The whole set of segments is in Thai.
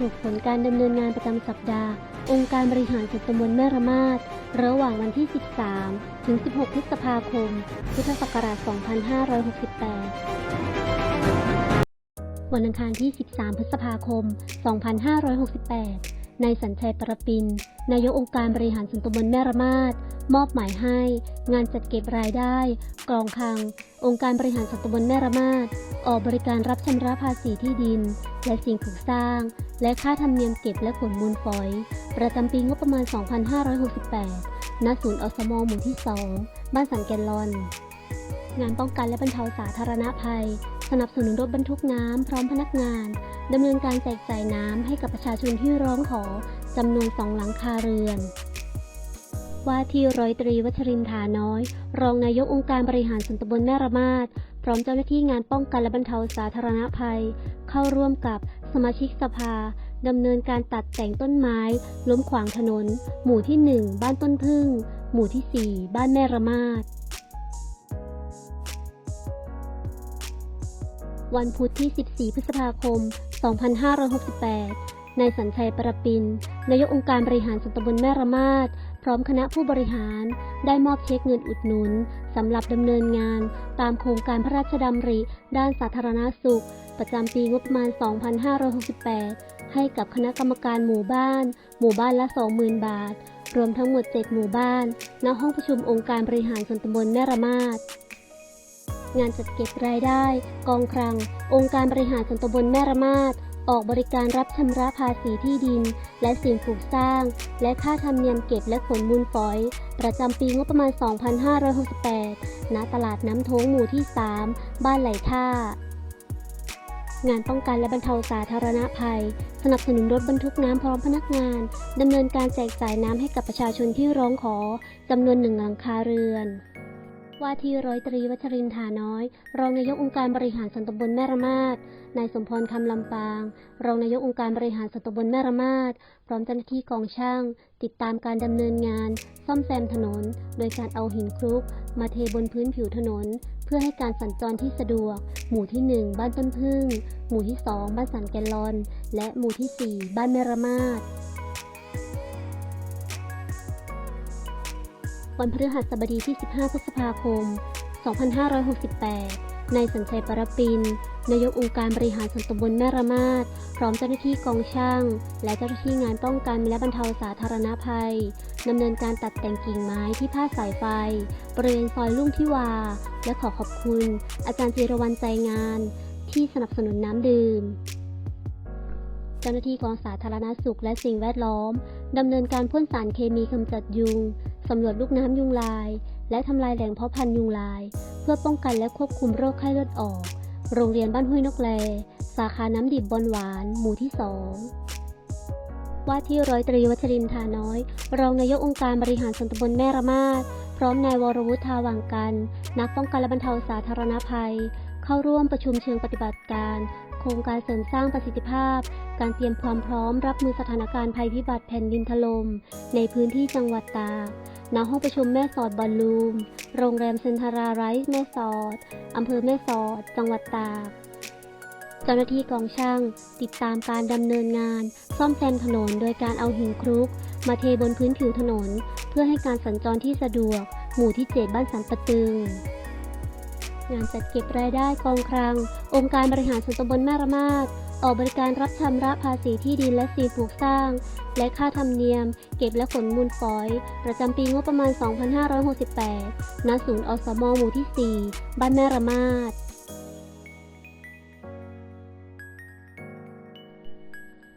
รุปผลการดำเนินงานประจำสัปดาห์ องค์การบริหารส่วนตำบลแม่ระมาดระหว่างวันที่ 13 ถึง 16 พฤษภาคม พุทธศักราช 2568 วันอังคารที่ 13 พฤษภาคม 2568 นายสัญชัยประปิน นายกองค์การบริหารส่วนตำบลแม่ระมาดมอบหมายให้ งานจัดเก็บรายได้ กองคลัง องค์การบริหารส่วนตำบลแม่ระมาดออกบริการรับชำระภาษีที่ดิน และสิ่งปลูกสร้าง และค่าธรรมเนียมเก็บและขนมูลฝอย ประจำปีงบประมาณ 2568 ณ ศูนย์อสมหมู่ที่ 2 บ้านสันแกนลอน งานป้องกันและบรรเทาสาธารณภัย สนับสนุนรถบรรทุกน้ำพร้อมพนักงานดำเนินการแจกจ่ายน้ำให้กับประชาชนที่ร้องขอจำนวนสองหลังคาเรือน ว่าที่ร้อยตรีวัชรินทาน้อย รองนายกองค์การบริหารส่วนตำบลแม่ระมาดพร้อมเจ้าหน้าที่งานป้องกันและบรรเทาสาธารณภัย เข้าร่วมกับสมาชิกสภาดำเนินการตัดแต่งต้นไม้ ล้มขวางถนน หมู่ที่ 1 บ้านต้นพึ่ง หมู่ที่ 4 บ้านแม่ระมาด วันพุธที่ 14 พฤษภาคม 2568 นายสัญชัยประปิน นายกองค์การบริหารส่วนตำบลแม่ระมาดพร้อมคณะผู้บริหารได้มอบเช็คเงินอุดหนุนสำหรับดำเนินงาน ตามโครงการพระราชดำริ ด้านสาธารณสุข ประจำปีงบประมาณ 2568 ให้กับคณะกรรมการหมู่บ้าน หมู่บ้านละ 20,000 บาท รวมทั้งหมด 7 หมู่บ้าน ณ ห้องประชุมองค์การบริหารส่วนตำบลแม่ระมาด งานจัดเก็บรายได้ กองคลัง องค์การบริหารส่วนตำบลแม่ระมาดออกบริการรับชำระภาษีที่ดิน และสิ่งปลูกสร้าง และค่าธรรมเนียมเก็บและขนมูลฝอย ประจำปีงบประมาณ 2568 ณ ตลาดน้ำท้งหมู่ที่ 3 บ้านไหลท่า งานป้องกันและบรรเทาสาธารณภัย สนับสนุนรถบรรทุกน้ำพร้อมพนักงานดำเนินการแจกจ่ายน้ำให้กับประชาชนที่ร้องขอจำนวนหนึ่งหลังคาเรือน ว่าที่ร้อยตรีวัชรินทาน้อย รองนายกองค์การบริหารส่วนตำบลแม่ระมาดนายสมพรคำลำปาง รองนายกองค์การบริหารส่วนตำบลแม่ระมาดพร้อมเจ้าหน้าที่กองช่าง ติดตามการดำเนินงาน ซ่อมแซมถนน โดยการเอาหินคลุก มาเทบนพื้นผิวถนน เพื่อให้การสัญจรที่สะดวก หมู่ที่ 1 บ้านต้นพึ่ง หมู่ที่ 2 บ้านสันแกลลอน และหมู่ที่ 4 บ้านแม่ระมาด วันพฤหัสบดีที่ 15 พฤษภาคม 2568 นายสัญชัยปรปิน นายกองค์การบริหารส่วนตำบลแม่ระมาด พร้อมเจ้าหน้าที่กองช่าง และเจ้าหน้าที่งานป้องกันและบรรเทาสาธารณภัยดำเนินการตัดแต่งกิ่งไม้ที่พาดสายไฟ บริเวณซอยลุ่งทิวา และขอขอบคุณ อาจารย์จิรวรรณใจงาน ที่สนับสนุนน้ำดื่มเจ้าหน้าที่กองสาธารณสุขและสิ่งแวดล้อม ดำเนินการพ่นสารเคมีกำจัดยุง สำรวจลูกน้ำยุงลาย และทำลายแหล่งเพาะพันธุ์ยุงลาย เพื่อป้องกันและควบคุมโรคไข้เลือดออก โรงเรียนบ้านห้วยนกแล สาขาน้ำดิบบอนหวาน หมู่ที่2ว่าที่ร้อยตรีวัชรินทาน้อย รองนายกองค์การบริหารส่วนตำบลแม่ระมาดพร้อมนายวรวุฒิทาวังกัน นักป้องกันและบรรเทาสาธารณภัย เข้าร่วมประชุมเชิงปฏิบัติการ โครงการเสริมสร้างประสิทธิภาพ การเตรียมความพร้อมรับมือสถานการณ์ภัยพิบัติแผ่นดินถล่มในพื้นที่จังหวัดตาก ณห้องประชุมแม่สอดบอลลูม โรงแรมเซนทาราไรส์แม่สอด อำเภอแม่สอด จังหวัดตาก เจ้าหน้าที่กองช่าง ติดตามการดำเนินงาน ซ่อมแซมถนนโดยการเอาหินคลุก มาเทบนพื้นผิวถนน เพื่อให้การสัญจรที่สะดวก หมู่ที่ 7 บ้านสันปะตึง งานจัดเก็บรายได้กองคลัง องค์การบริหารส่วนตำบลแม่ระมาดออกบริการรับชำระภาษีที่ดินและสิ่งปลูกสร้าง และค่าธรรมเนียม เก็บและขนมูลฝอย ประจำปีงบประมาณ 2568 ณ ศูนย์อสมหมู่ที่ 4 บ้านแม่ระมาด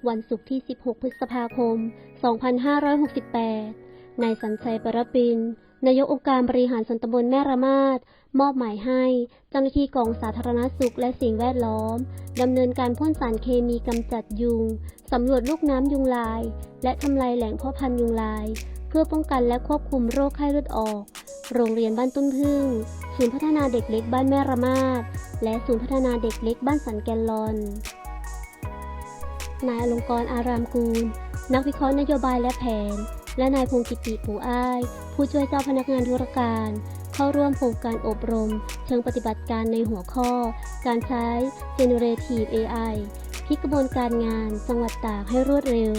วันศุกร์ที่ 16 พฤษภาคม 2568 นายสัญชัยปรปิน นายกองค์การบริหารส่วนตำบลแม่ระมาดมอบหมายให้ เจ้าหน้าที่กองสาธารณสุขและสิ่งแวดล้อมดำเนินการพ่นสารเคมีกำจัดยุงสำรวจลูกน้ำยุงลาย และทำลายแหล่งเพาะพันธุ์ยุงลาย เพื่อป้องกันและควบคุมโรคไข้เลือดออก โรงเรียนบ้านต้นพึ่งศูนย์พัฒนาเด็กเล็กบ้านแม่ระมาดและศูนย์พัฒนาเด็กเล็กบ้านสันแกนลอน นายอลงกรอารามกูล นักวิเคราะห์นโยบายและแผน และนายพงศ์กิติปูอ้าย ผู้ช่วยเจ้าพนักงานธุรการ เข้าร่วมโครงการอบรม เชิงปฏิบัติการในหัวข้อ การใช้ Generative AI พิกกระบวนการงานจังหวัดตากให้รวดเร็ว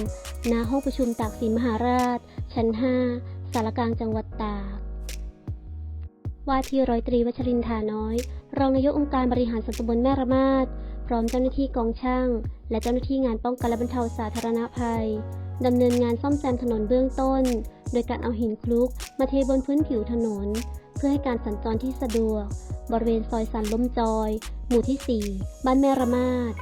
ณ ห้องประชุมตากสินมหาราช ชั้น 5 สารกลางจังหวัดตาก ว่าที่ร้อยตรีวัชรินทาน้อย รองนายกองค์การบริหารส่วนตำบลแม่ระมาด พร้อมเจ้าหน้าที่กองช่าง และเจ้าหน้าที่งานป้องกันและบรรเทาสาธารณภัย ดำเนินงานซ่อมแซมถนนเบื้องต้น โดยการเอาหินคลุกมาเทบนพื้นผิวถนน เพื่อให้การสัญจรที่สะดวก บริเวณซอยสันลมจอย หมู่ที่ 4 บ้านแม่ระมาด